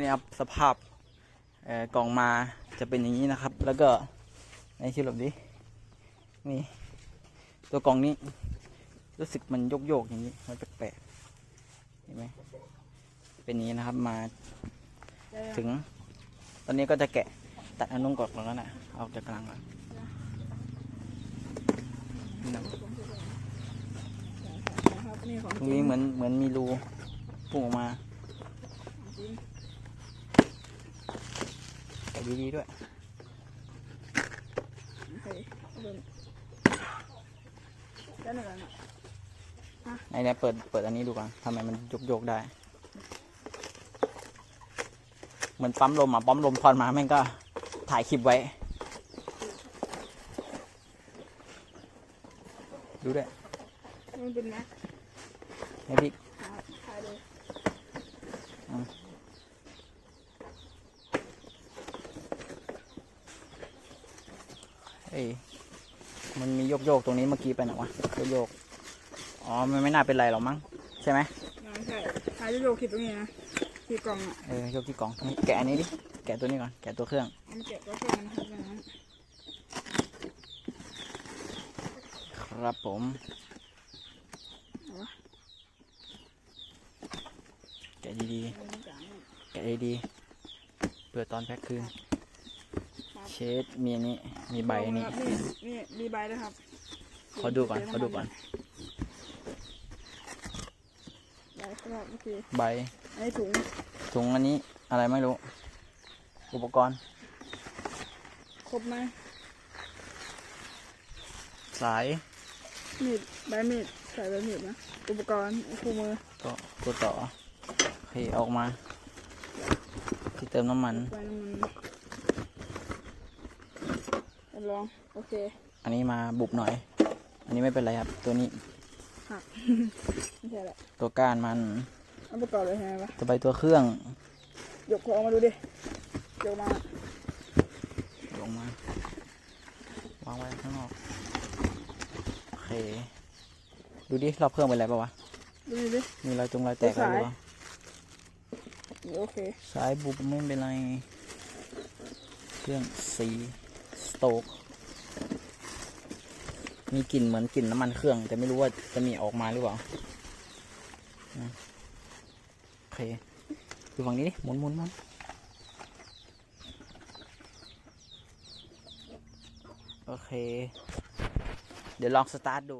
นี่ครับสภาพกล่องมาจะเป็นอย่างนี้นะครับ แล้วก็ในชิลบดินี่ตัวกล่องนี้ รู้สึกมันโยกโยกๆอย่างนี้มันแปลกๆเห็นไหมเป็นนี้นะครับมาถึง ตอนนี้ก็จะแกะตัดอนนุกอกแล้วนะออกจากกลางก่อนนี่นะครับนี่ของตรงนี้เหมือนเหมือนมีรูพุ่งออกมา แกะดีๆด้วยโอเคเดินได้หนึ่งแล้วนะไอ้เนี่ยเปิดเปิดอันนี้ดูก่อนทำไมมันโยกโยกๆได้ เหมือนปั๊มลมอะปั๊มลมทอนมาแม่งก็ถ่ายคลิปไว้ ดูด้วยมันเป็นแม็กให้พี่ ครับถ่ายเลย เอ้ยมันมีโยกโยกๆตรงนี้เมื่อกี้ไปไหนวะโยกโยกๆอ๋อมันไม่น่าเป็นไรหรอกมั้งใช่ไหมไม่ใช่ถ่ายโยกๆคลิปตรงนี้นะคลิปกล่องอะเออโยกที่กล่องนี่แกะอันนี้ดิแกะตัวนี้ก่อนแกะตัวเครื่องเอามาเก็บก็เพื่อนนะครับดังนั้นครับผมแกะดีๆเอามาจ่ายให้แกะดีๆเปิดตอนแพ็คคืน เชดมีอันนี้มีใบอันนี้ครับนี่นี่มีใบด้วยครับขอดูก่อนขอดูก่อนใบครับโอเคใบไอ้ถุงถุงอันนี้อะไรไม่รู้ อุปกรณ์ครบไหมสายมีดใบมีดใส่ใบมีดนะอุปกรณ์คู่มือก็ตัวต่อโอเคออกมา ที่เติมน้ำมันใบน้ำมันทด ลอง โอเค อันนี้มาบุบหน่อย อันนี้ไม่เป็นไรครับ ตัวนี้หักไม่ใช่แหละตัวก้านมันเอาประกอบเลยใช่ไหมวะตัวใบตัวเครื่องยกของมาดูดิยกมาลงมาวางไว้ข้างนอกโอเค ดูดิรอบเครื่องเป็นไรปะวะดูดิดิมีรอยจงรอยแตกอะไรหรือเปล่าโอเค สายบุบไม่เป็นไร เครื่องสีสโตก มีกลิ่นเหมือนกลิ่นน้ำมันเครื่อง แต่ไม่รู้ว่าจะมีออกมาหรือเปล่าโอเคดูฝั่งนี้ดิหมุนหมุนหมุนโอเค เดี๋ยวลองสตาร์ทดู